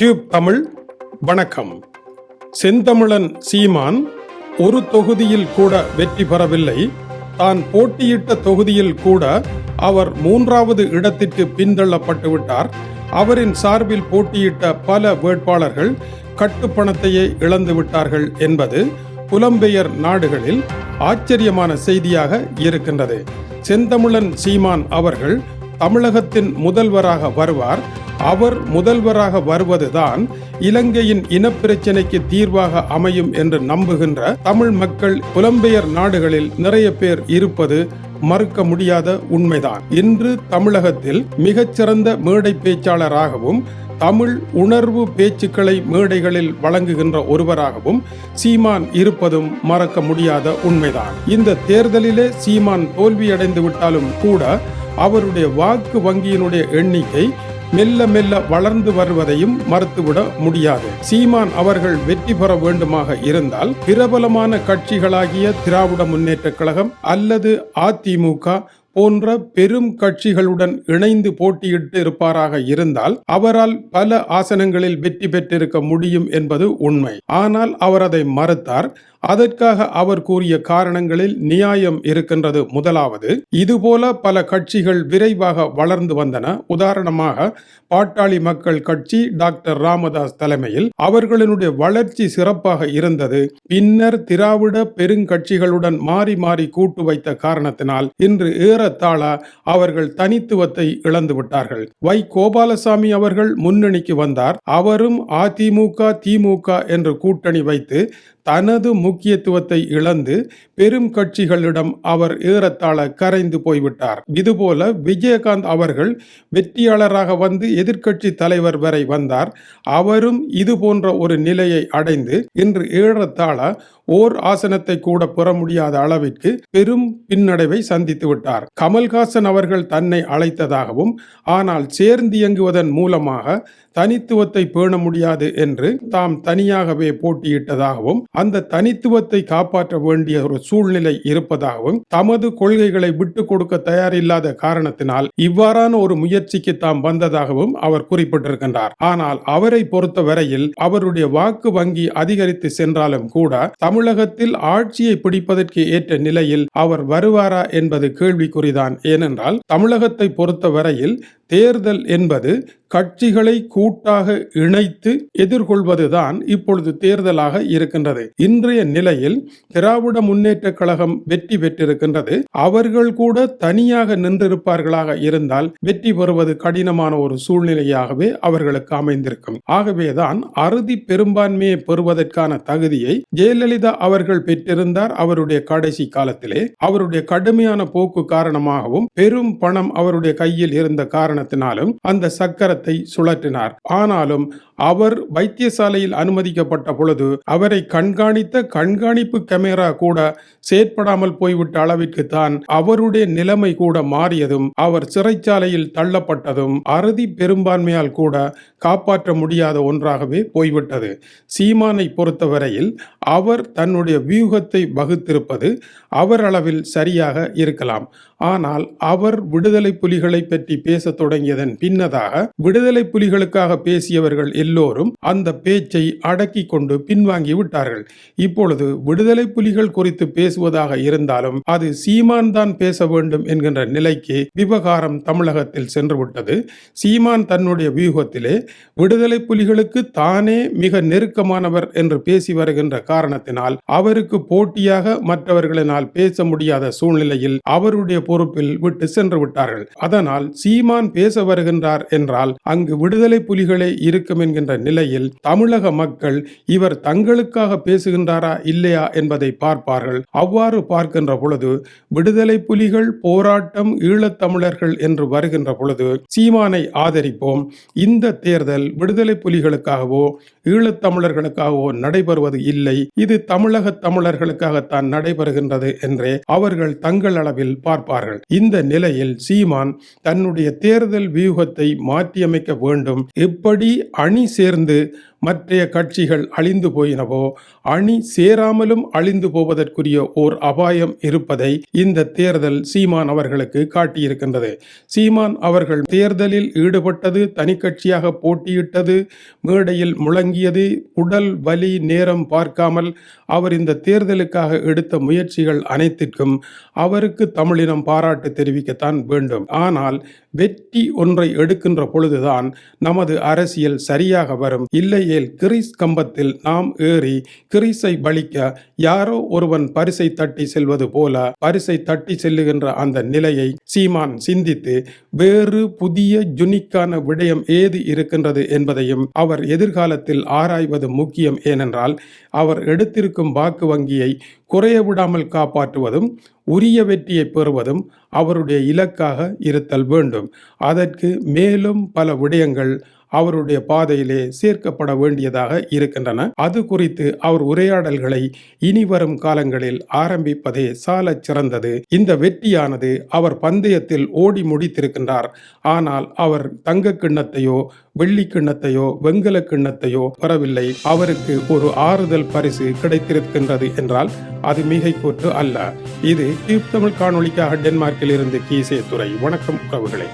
Tube Tamil வணக்கம். செந்தமிழன் சீமான் ஒரு தொகுதியில் கூட வெற்றி பெறவில்லை. தான் போட்டியிட்ட தொகுதியில் கூட அவர் மூன்றாவது இடத்திற்கு பின்தள்ளப்பட்டு விட்டார். அவரின் சார்பில் போட்டியிட்ட பல வேட்பாளர்கள் கட்டுப்பணத்தையே இழந்து விட்டார்கள் என்பது புலம்பெயர் நாடுகளில் ஆச்சரியமான செய்தியாக இருக்கின்றது. செந்தமிழன் சீமான் அவர்கள் தமிழகத்தின் முதல்வராக வருவார். அவர் முதல்வராக வருவதுதான் இலங்கையின் இனப்பிரச்சினைக்கு தீர்வாக அமையும் என்று நம்புகின்ற தமிழ் மக்கள் புலம்பெயர் நாடுகளில் நிறைய பேர் இருப்பது மறுக்க முடியாத உண்மைதான். இன்று தமிழகத்தில் மிகச்சிறந்த மேடை பேச்சாளராகவும் தமிழ் உணர்வு பேச்சுக்களை மேடைகளில் வழங்குகின்ற ஒருவராகவும் சீமான் இருப்பதும் மறக்க முடியாத உண்மைதான். இந்த தேர்தலிலே சீமான் தோல்வியடைந்து விட்டாலும் கூட அவருடைய வாக்கு வங்கியினுடைய எண்ணிக்கை மெல்ல மெல்ல வளர்ந்து வருவதையும் மறுத்துவிட முடியாது. சீமான் அவர்கள் வெற்றி பெற வேண்டுமாக இருந்தால் பிரபலமான கட்சிகளாகிய திராவிட முன்னேற்ற கழகம் அல்லது அதிமுக போன்ற பெரும் கட்சிகளுடன் இணைந்து போட்டியிட்டு இருப்பாராக இருந்தால் அவரால் பல ஆசனங்களில் வெற்றி பெற்றிருக்க முடியும் என்பது உண்மை. ஆனால் அவர் அதை மறுத்தார். அதற்காக அவர் கூறிய காரணங்களில் நியாயம் இருக்கின்றது. முதலாவது இதுபோல பல கட்சிகள் விரைவாக வளர்ந்து வந்தன. உதாரணமாக பாட்டாளி மக்கள் கட்சி டாக்டர் ராமதாஸ் தலைமையில் அவர்களினுடைய வளர்ச்சி சிறப்பாக இருந்தது. பின்னர் திராவிட பெருங்கட்சிகளுடன் மாறி மாறி கூட்டு வைத்த காரணத்தினால் இன்று ஏறத்தாழ அவர்கள் தனித்துவத்தை இழந்து விட்டார்கள். வை. கோபாலசாமி அவர்கள் முன்னணிக்கு வந்தார். அவரும் அதிமுக திமுக என்று கூட்டணி வைத்து தனது முக்கியத்துவத்தை இழந்து பெரும் கட்சிகளிடம் அவர் ஏறத்தாழ கரைந்து போய்விட்டார். இதுபோல விஜயகாந்த் அவர்கள் வெற்றியாளராக வந்து எதிர்க்கட்சி தலைவர் வரை வந்தார். அவரும் இது போன்ற ஒரு நிலையை அடைந்து இன்று ஏறத்தாழ ஓர் ஆசனத்தை கூட பெற முடியாத அளவிற்கு பெரும் பின்னடைவை சந்தித்து விட்டார். கமல்ஹாசன் அவர்கள் தன்னை அழைத்ததாகவும் ஆனால் சேர்ந்து இயங்குவதன் மூலமாக தனித்துவத்தை பேண முடியாது என்று தாம் தனியாகவே போட்டியிட்டதாகவும் அந்த தனித்துவத்தை காப்பாற்ற வேண்டிய ஒரு சூழ்நிலை இருப்பதாகவும் தமது கொள்கைகளை விட்டு கொடுக்க தயாரில்லாத காரணத்தினால் இவ்வாறான ஒரு முயற்சிக்கு தாம் வந்ததாகவும் அவர் குறிப்பிட்டிருக்கின்றார். ஆனால் அவரை பொறுத்த வரையில் அவருடைய வாக்கு வங்கி அதிகரித்து சென்றாலும் கூட தமிழகத்தில் ஆட்சியை பிடிப்பதற்கு ஏற்ற நிலையில் அவர் வருவாரா என்பது கேள்விக்குறிதான். ஏனென்றால் தமிழகத்தை பொறுத்த வரையில் தேர்தல் என்பது கட்சிகளை கூட்டாக இணைத்து எதிர்கொள்வதுதான் இப்பொழுது தேர்தலாக இருக்கின்றது. இன்றைய நிலையில் திராவிட முன்னேற்ற கழகம் வெற்றி பெற்றிருக்கின்றது. அவர்கள் கூட தனியாக நின்றிருப்பார்களாக இருந்தால் வெற்றி பெறுவது கடினமான ஒரு சூழ்நிலையாகவே அவர்களுக்கு அமைந்திருக்கும். ஆகவேதான் அறுதி பெரும்பான்மையை பெறுவதற்கான தகுதியை ஜெயலலிதா அவர்கள் பெற்றிருந்தார் அவருடைய கடைசி காலத்திலே. அவருடைய கடுமையான போக்கு காரணமாகவும் பெரும் பணம் அவருடைய கையில் இருந்த காரணத்தினாலும் அந்த சக்கர சக்கரத்தை சுழற்றினார். ஆனாலும் அவர் வைத்தியசாலையில் அனுமதிக்கப்பட்ட பொழுது அவரை கண்காணித்த கண்காணிப்பு கேமரா கூட செயற்படாமல் போய்விட்ட அளவிற்கு தான் அவருடைய நிலைமை கூட மாறியதும் அவர் சிறைச்சாலையில் தள்ளப்பட்டதும் அறுதி பெரும்பான்மையால் கூட காப்பாற்ற முடியாத ஒன்றாகவே போய்விட்டது. சீமானை பொறுத்தவரையில் அவர் தன்னுடைய வியூகத்தை வகுத்திருப்பது அவர் அளவில் சரியாக இருக்கலாம். ஆனால் அவர் விடுதலை புலிகளை பற்றி பேசத் தொடங்கியதன் பின்னதாக விடுதலை புலிகளுக்காக பேசியவர்கள் எல்லோரும் அந்த பேச்சை அடக்கி கொண்டு பின்வாங்கி விட்டார்கள். இப்பொழுது விடுதலை புலிகள் குறித்து பேசுவதாக இருந்தாலும் அது சீமான் தான் பேச வேண்டும் என்கின்ற நிலைக்கு விவகாரம் தமிழகத்தில் சென்றுவிட்டது. சீமான் தன்னுடைய வியூகத்திலே விடுதலை புலிகளுக்கு தானே மிக நெருக்கமானவர் என்று பேசி வருகின்ற காரணத்தினால் அவருக்கு போட்டியாக மற்றவர்களினால் பேச முடியாத சூழ்நிலையில் அவருடைய பொறுப்பில் விட்டு சென்று விட்டார்கள். அதனால் சீமான் பேச வருகின்றார் என்றால் அங்கு விடுதலை புலிகளே இருக்கும் என்கிற வருகின்ற நிலையில் தமிழக மக்கள் இவர் தங்களுக்காக பேசுகின்றாரா இல்லையா என்பதை பார்ப்பார்கள். அவ்வாறு பார்க்கின்ற பொழுது விடுதலை புலிகள் போராட்டம் ஈழத்தமிழர்கள் என்று வருகின்ற பொழுது சீமானை ஆதரிப்போம். இந்த தேர்தல் விடுதலை புலிகளுக்காகவோ ஈழத்தமிழர்களுக்காகவோ நடைபெறுவது இல்லை. இது தமிழக தமிழர்களுக்காகத்தான் நடைபெறுகின்றது என்றே அவர்கள் தங்கள் அளவில் பார்ப்பார்கள். இந்த நிலையில் சீமான் தன்னுடைய தேர்தல் வியூகத்தை மாற்றியமைக்க வேண்டும். எப்படி அணி சேர்ந்து மற்றைய கட்சிகள் அழிந்து போயினவோ அணி சேராமலும் அழிந்து போவதற்குரிய ஓர் அபாயம் இருப்பதை இந்த தேர்தல் சீமான் அவர்களுக்கு காட்டியிருக்கின்றது. சீமான் அவர்கள் தேர்தலில் ஈடுபட்டது தனி கட்சியாக போட்டியிட்டது மேடையில் முழங்கியது உடல் வலி நேரம் பார்க்காமல் அவர் இந்த தேர்தலுக்காக எடுத்த முயற்சிகள் அனைத்திற்கும் அவருக்கு தமிழினம் பாராட்டு தெரிவிக்கத்தான் வேண்டும். ஆனால் வெற்றி ஒன்றை எடுக்கின்ற பொழுதுதான் நமது அரசியல் சரியாக வரும். இல்லை இல்லையேல் கிரீஸ் கம்பத்தில் நாம் ஏறி கிரீஸை பலிக்க யாரோ ஒருவன் பரிசை தட்டி செல்வது போல பரிசை தட்டி செல்லுகின்ற அந்த நிலையை சீமான் சிந்தித்து வேறு புதிய ஜுனிக்கான விடயம் ஏது இருக்கின்றது என்பதையும் அவர் எதிர்காலத்தில் ஆராய்வது முக்கியம் ஏனென்றால் அவர் எடுத்திருக்கும் வாக்கு வங்கியை குறைய விடாமல் காப்பாற்றுவதும் உரிய வெற்றியை பெறுவதும் அவருடைய இலக்காக இருத்தல் வேண்டும். அதற்கு மேலும் பல விடயங்கள் அவருடைய பாதையிலே சேர்க்கப்பட வேண்டியதாக இருக்கின்றன. அது குறித்து அவர் உரையாடல்களை இனி வரும் காலங்களில் ஆரம்பிப்பதே சாலச் சிறந்தது. இந்த வெற்றியானது அவர் பந்தயத்தில் ஓடி முடித்திருக்கின்றார். ஆனால் அவர் தங்க கிண்ணத்தையோ வெள்ளி கிண்ணத்தையோ வெங்கல கிண்ணத்தையோ பெறவில்லை. அவருக்கு ஒரு ஆறுதல் பரிசு கிடைத்திருக்கின்றது என்றால் அது மிகை கூற்று அல்ல. இது டியூப் தமிழ் காணொலிக்காக டென்மார்க்கில் இருந்து கீசே துறை வணக்கம் உறவுகளே.